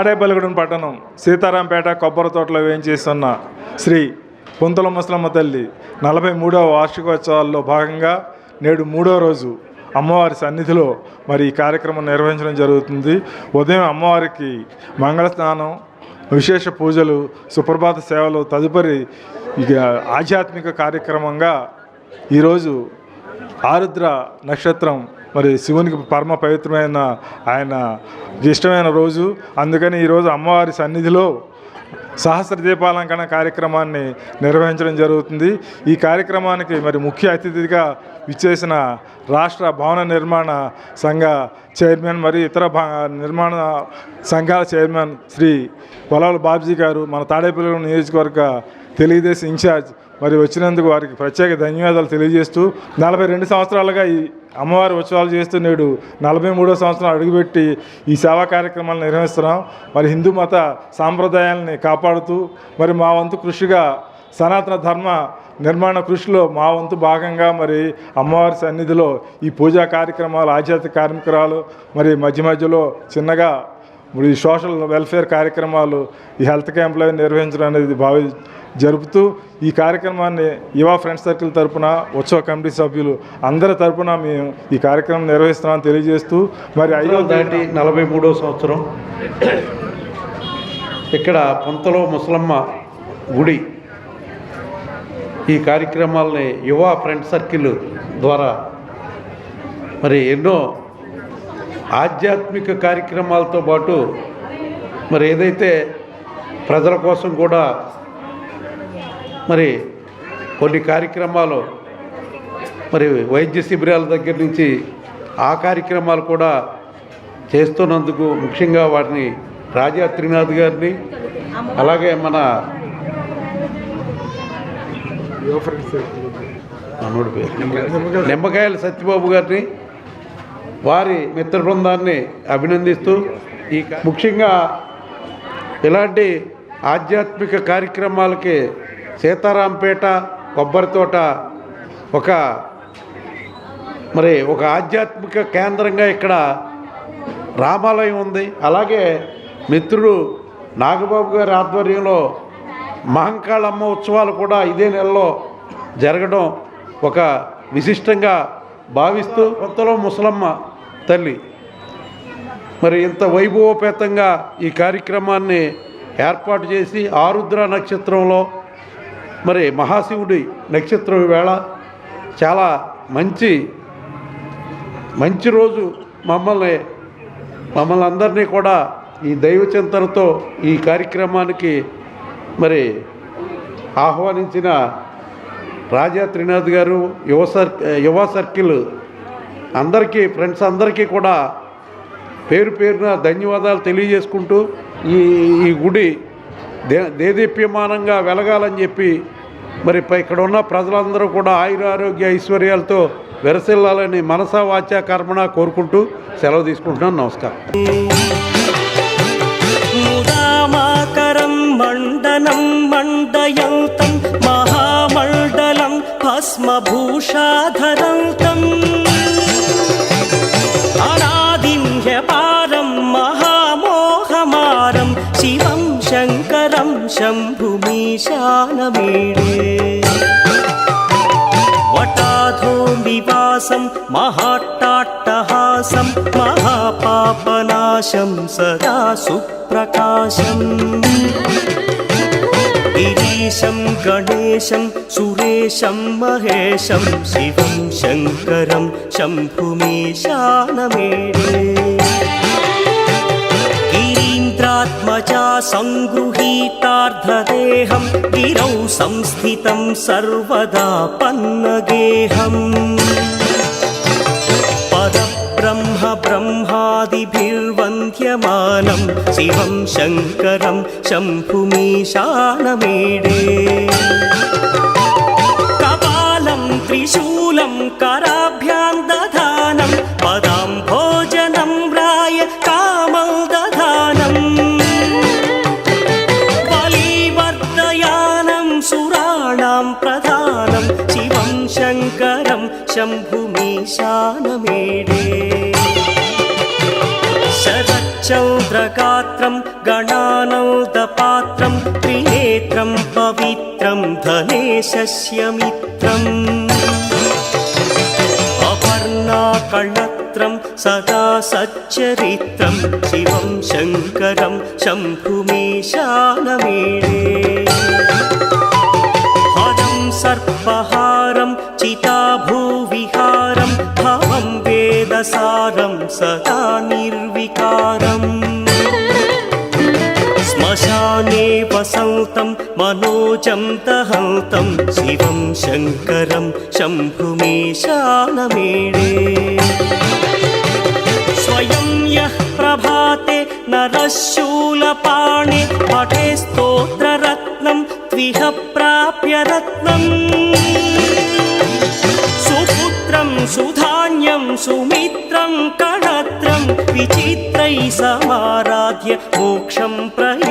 తాడేపల్లిగూడెం పట్టణం సీతారాంపేట కొబ్బరి తోటలో వేయించేస్తున్న శ్రీ పుంతల ముసలమ్మ తల్లి నలభై మూడవ వార్షికోత్సవాల్లో భాగంగా నేడు మూడో రోజు అమ్మవారి సన్నిధిలో మరి ఈ కార్యక్రమం నిర్వహించడం జరుగుతుంది. ఉదయం అమ్మవారికి మంగళ స్నానం విశేష పూజలు సుప్రభాత సేవలు తదుపరి ఇక ఆధ్యాత్మిక కార్యక్రమంగా ఈరోజు ఆరుద్ర నక్షత్రం మరి శివునికి పరమ పవిత్రమైన ఆయన ఇష్టమైన రోజు. అందుకని ఈరోజు అమ్మవారి సన్నిధిలో సహస్ర దీపాలంకరణ కార్యక్రమాన్ని నిర్వహించడం జరుగుతుంది. ఈ కార్యక్రమానికి మరి ముఖ్య అతిథిగా విచ్చేసిన రాష్ట్ర భవన నిర్మాణ సంఘ చైర్మన్ మరియు ఇతర భా నిర్మాణ సంఘాల చైర్మన్ శ్రీ పొలాల బాబ్జీ గారు మన తాడేపల్లి నియోజకవర్గ తెలుగుదేశం ఇన్ఛార్జ్ మరి వచ్చినందుకు వారికి ప్రత్యేక ధన్యవాదాలు తెలియజేస్తూ నలభై రెండు సంవత్సరాలుగా ఈ అమ్మవారి ఉత్సవాలు చేస్తూ నేడు నలభై మూడో సంవత్సరం అడుగుపెట్టి ఈ సేవా కార్యక్రమాలు నిర్వహిస్తున్నాం. మరి హిందూ మత సాంప్రదాయాలని కాపాడుతూ మరి మా వంతు కృషిగా సనాతన ధర్మ నిర్మాణ కృషిలో మా వంతు భాగంగా మరి అమ్మవారి సన్నిధిలో ఈ పూజా కార్యక్రమాలు ఆధ్యాత్మిక కార్యక్రమాలు మరి మధ్య మధ్యలో చిన్నగా ఈ సోషల్ వెల్ఫేర్ కార్యక్రమాలు ఈ హెల్త్ క్యాంపులు నిర్వహించడం అనేది భావి జరుపుతూ ఈ కార్యక్రమాన్ని యువ ఫ్రెండ్స్ సర్కిల్ తరపున ఉత్సవ కమిటీ సభ్యులు అందరి తరపున మేము ఈ కార్యక్రమం నిర్వహిస్తున్నామని తెలియజేస్తూ మరి ఐదో దాటి నలభై మూడో సంవత్సరం ఇక్కడ పొంతలో ముసలమ్మ గుడి. ఈ కార్యక్రమాలని యువ ఫ్రెండ్ సర్కిల్ ద్వారా మరి ఎన్నో ఆధ్యాత్మిక కార్యక్రమాలతో పాటు మరి ఏదైతే ప్రజల కోసం కూడా మరి కొన్ని కార్యక్రమాలు మరి వైద్య శిబిరాల దగ్గర నుంచి ఆ కార్యక్రమాలు కూడా చేస్తున్నందుకు ముఖ్యంగా వారిని రాజా త్రినాథ్ గారిని అలాగే మన మనోడి పేరు. నిమ్మకాయల. సత్యబాబు గారిని వారి మిత్ర బృందాన్ని అభినందిస్తూ ఈ ముఖ్యంగా ఇలాంటి ఆధ్యాత్మిక కార్యక్రమాలకి సీతారాంపేట కొబ్బరి తోట ఒక మరి ఒక ఆధ్యాత్మిక కేంద్రంగా ఇక్కడ రామాలయం ఉంది. అలాగే మిత్రుడు నాగబాబు గారి ఆధ్వర్యంలో మహంకాళమ్మ ఉత్సవాలు కూడా ఇదే నెలలో జరగడం ఒక విశిష్టంగా భావిస్తూ కొత్తలో ముసలమ్మ తల్లి. మరి ఇంత వైభవోపేతంగా ఈ కార్యక్రమాన్ని ఏర్పాటు చేసి ఆరుద్ర నక్షత్రంలో మరి మహాశివుడి నక్షత్రం వేళ చాలా మంచి మంచి రోజు మమ్మల్ని మమ్మల్ని అందరినీ కూడా ఈ దైవ చింతనతో ఈ కార్యక్రమానికి మరి ఆహ్వానించిన రాజా త్రినాథ్ గారు యువ సర్ యువ సర్కిల్ అందరికీ ఫ్రెండ్స్ అందరికీ కూడా పేరు పేరున ధన్యవాదాలు తెలియజేసుకుంటూ ఈ ఈ గుడి దే దేదీప్యమానంగా వెలగాలని చెప్పి మరి ఇక్కడ ఉన్న ప్రజలందరూ కూడా ఆయుర ఆరోగ్య ఐశ్వర్యాలతో వెరసిల్లాలని మనసా వాచ కర్మణ కోరుకుంటూ సెలవు తీసుకుంటున్నాను. నమస్కారం. మండనం మండయంతం మహామండలం భస్మభూషాధరంతం. శివం శంకరం శంభుమీశానమీడే వటాధో నివాసం మహాట్టాట్టహాసం మహాపాపనాశం సదా సుప్రకాశం గిరీశం గణేశం సురేశం మహేశం శివం सङ्गृहीतार्धदेहं गिरौ संस्थितं सर्वदा पन्नगेहम् पदब्रह्म ब्रह्मादिभिर्वन्द्यमानं शिवं शङ्करं शम्भुमीशानमीडे कपालं त्रिशूलं कराभ्यां शम्भुमीशानमेडे शरच्च शरच्चौद्रगात्रं गणानौदपात्रं त्रिनेत्रं पवित्रं धनेशस्य मित्रम् अपर्णाकळत्रं सदा सच्चरित्रं शिवं शङ्करं शम्भुमीशानमेणे हरं सर्पहारं चिताभूविहारं सदा निर्विकारम् श्मशाने वसन्तं मनोजं दहन्तं शिवं शङ्करं शम्भुमीशानमेणे स्वयं यः प्रभाते नरः शूलपाणे पठे स्तोत्ररत्नं त्विह प्राप्य रत्नम् सुपुत्रं सुधान्यं सुमित्रं कणत्रं विचित्रैः समाराध्य मोक्षं प्रय